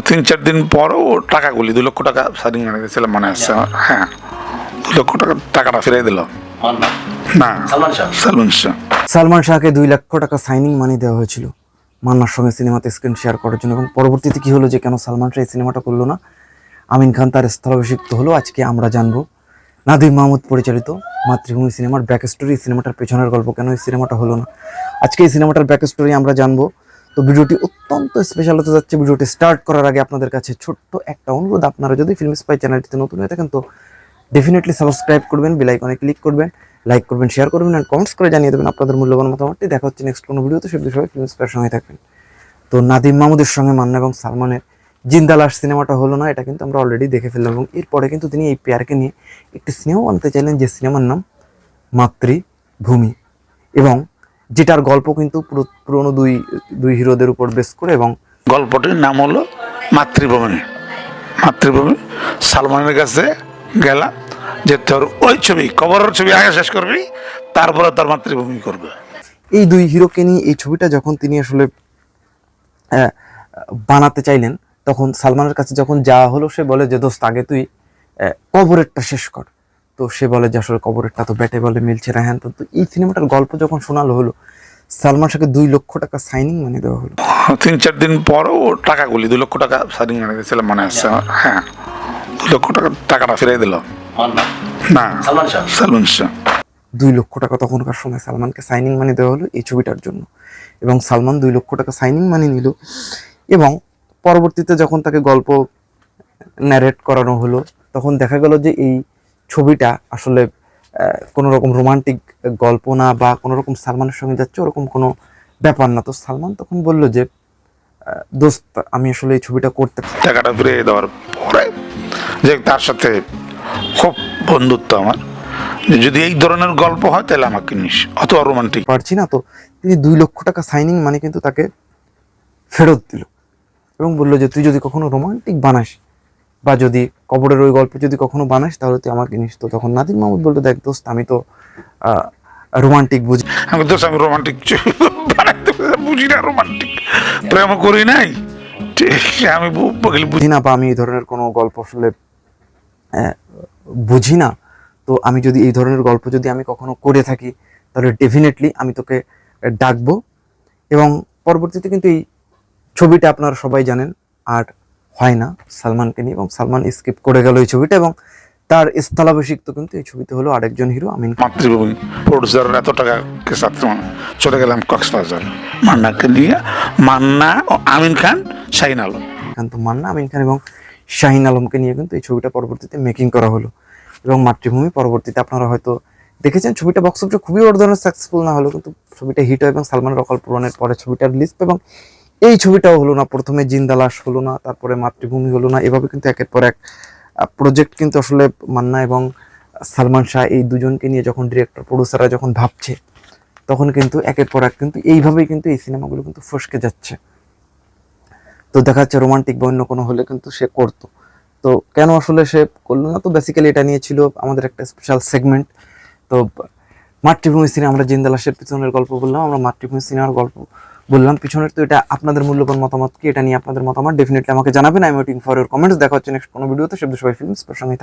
তিন চার দিন পরও টাকাগুলি দু লক্ষ টাকা সারিং এনে দিয়েছিলাম মনে আছে হ্যাঁ দু লক্ষ টাকা টাকাটা ফিরাই দিল। না? না। সালমান শাহ? সালমান শাহ। সালমান শাহকে দুই লক্ষ টাকা সাইনিং মানি দেওয়া হয়েছিল। মান্নার সঙ্গে সিনেমাতে স্ক্রিন শেয়ার করার জন্য। এবং পরবর্তীতে কী হলো যে কেন সালমান শাহ এই সিনেমাটা করল না? আমিন খান তার স্থলাভিষিক্ত হলো। আজকে আমরা জানব। নাদিম মাহমুদ পরিচালিত মাতৃভূমি সিনেমার ব্যাক স্টোরি সিনেমাটার পেছনের গল্প কেন এই সিনেমাটা হলো না? আজকে এই সিনেমাটার ব্যাক স্টোরি আমরা জানব। তো ভিডিওটি অত্যন্ত স্পেশাল হতে যাচ্ছে। ভিডিওটি স্টার্ট করার আগে আপনাদের কাছে ছোট্ট একটা অনুরোধ। আপনারা যদি ফিল্ম স্পাই চ্যানেলটিতে নতুন হয়ে থাকেন তো ডেফিনেটলি সাবস্ক্রাইব করবেন বেল আইকনে ক্লিক করবেন লাইক করবেন শেয়ার করবেন আর কমেন্টস করে জানিয়ে দেবেন আপনাদের মূল্যবান মতামতটি। দেখা হচ্ছে নেক্সট কোনো ভিডিওতে। সে বিষয়ে ফিল্ম স্পাইয়ের সঙ্গে থাকবেন। তো নাদিম মাহমুদের সঙ্গে মান্না এবং সালমানের জিন্দালাস সিনেমাটা হলো না, এটা কিন্তু আমরা অলরেডি দেখে ফেললাম এবং এরপরে কিন্তু তিনি এই পেয়ারকে নিয়ে একটি সিনেমা আনতে চাইলেন যে সিনেমার নাম মাতৃভূমি। এবং যেটার গল্প কিন্তু পুরো পুরোনো দুই দুই হিরোদের উপর বেস করে এবং গল্পটির নাম হলো মাতৃভূমি। মাতৃভূমি সালমানের কাছে গেলাম যে তোর ওই ছবি কবরের ছবি আগে শেষ করবি তারপরে তোর মাতৃভূমি করবে। এই দুই হিরোকে নিয়ে এই ছবিটা যখন তিনি আসলে বানাতে চাইলেন তখন সালমানের কাছে যখন যাওয়া হলো সে বলে যে দোস্ত আগে তুই কবরেরটা শেষ কর। তো সে বলে যে আসলে কবরেরটা তো ব্যাটে বলে মিলছে না। হ্যান তো এই সিনেমাটার গল্প যখন শোনালো হলো সালমান শাহকে দুই লক্ষ টাকা সাইনিং মানে দেওয়া হলো। তিন চার দিন পরও টাকাগুলি দু লক্ষ টাকা সাইনিং এনে দিয়েছিলাম মনে আছে হ্যাঁ দু লক্ষ টাকা টাকাটা ফিরাই দিল। না? না সালমান শাহ? সালমান শাহ। দুই লক্ষ টাকা তখনকার সময় সালমানকে সাইনিং মানি দেওয়া হলো এই ছবিটার জন্য। এবং সালমান দুই লক্ষ টাকা সাইনিং মানি নিল। এবং পরবর্তীতে যখন তাকে গল্প ন্যারেট করানো হলো তখন দেখা গেল যে এই ছবিটা আসলে কোনো রকম রোমান্টিক গল্প না বা কোনো রকম সালমানের সঙ্গে যাচ্ছে ওরকম কোনো ব্যাপার না। তো সালমান তখন বলল যে দোস্ত আমি আসলে এই ছবিটা করতে টাকাটা ফিরিয়ে দেওয়ার পরে যে তার সাথে খুব বন্ধুত্ব আমার। যদি এই ধরনের গল্প হয় তাহলে আমাকে নিস অথবা রোমান্টিক পারছি না তো তিনি দুই লক্ষ টাকা সাইনিং মানে কিন্তু তাকে ফেরত দিল এবং বলল যে তুই যদি কখনো রোমান্টিক বানাস বা যদি কবরের ওই গল্প যদি কখনো বানাস তাহলে তুই আমাকে নিস। তো তখন নাদিম মাহমুদ বলতো দেখ দোস্ত আমি তো রোমান্টিক বুঝি আমি দোষ আমি রোমান্টিক বুঝি না রোমান্টিক প্রেম করি নাই? ঠিক আমি বুঝি না বা আমি এই ধরনের কোনো গল্প আসলে বুঝি না। তো আমি যদি এই ধরনের গল্প যদি আমি কখনো করে থাকি তাহলে ডেফিনেটলি আমি তোকে ডাকবো। এবং পরবর্তীতে কিন্তু এই ছবিটা আপনারা সবাই জানেন। আর হয় না সালমানকে নিয়ে এবং সালমান স্কিপ করে গেল এই ছবিটা এবং তার স্থলাভিষিক্ত কিন্তু এই ছবিতে হলো আরেকজন হিরো আমিন। মাতৃভূমি প্রডিউসার এত টাকা কে সাথে চলে গেলাম কক্সবাজার। মান্নাকে নিয়ে মান্না ও আমিন খান শাহিন আলম। কান্ত মান্না আমিন খান এবং শাহিন আলমকে নিয়ে কিন্তু এই ছবিটা পরবর্তীতে মেকিং করা হলো। এবং মাতৃভূমি পরবর্তীতে আপনারা হয়তো দেখেছেন ছবিটা বক্স অফিসে খুবই বড় ধরনের সাকসেসফুল না হলো কিন্তু ছবিটা হিট হয় এবং সালমানের অকাল পূরণের পরে ছবিটা রিলিজ এবং এই ছবিটাও হলো না। প্রথমে জিন্দালাস হলো না, তারপরে মাতৃভূমি হলো না। এভাবে কিন্তু একের পর এক প্রজেক্ট কিন্তু আসলে মান্না এবং সালমান শাহ এই দুজনকে নিয়ে যখন ডিরেক্টর প্রডিউসাররা যখন ভাবছে, তখন কিন্তু একের পর এক কিন্তু এইভাবেই কিন্তু এই সিনেমাগুলো কিন্তু ফসকে যাচ্ছে। তো দেখা যাচ্ছে রোমান্টিক বা অন্য কোনো হলে কিন্তু সে করতো। তো কেন আসলে সে করল না? তো বেসিক্যালি এটা নিয়ে ছিল আমাদের একটা স্পেশাল সেগমেন্ট তো মাতৃভূমি সিনেমা আমরা জিন্দালাসের পিছনের গল্প বললাম, আমরা মাতৃভূমি সিনেমার গল্প বললাম, পিছনের তো এটা আপনাদের মূল্যবান মতামত কি? এটা নিয়ে আপনাদের মতামত ডেফিনেটলি আমাকে জানাবেন। I waiting for your comments দেখা হচ্ছে নেক্সট কোনো ভিডিওতে সব সবাই ফিল্মস প্রসঙ্গে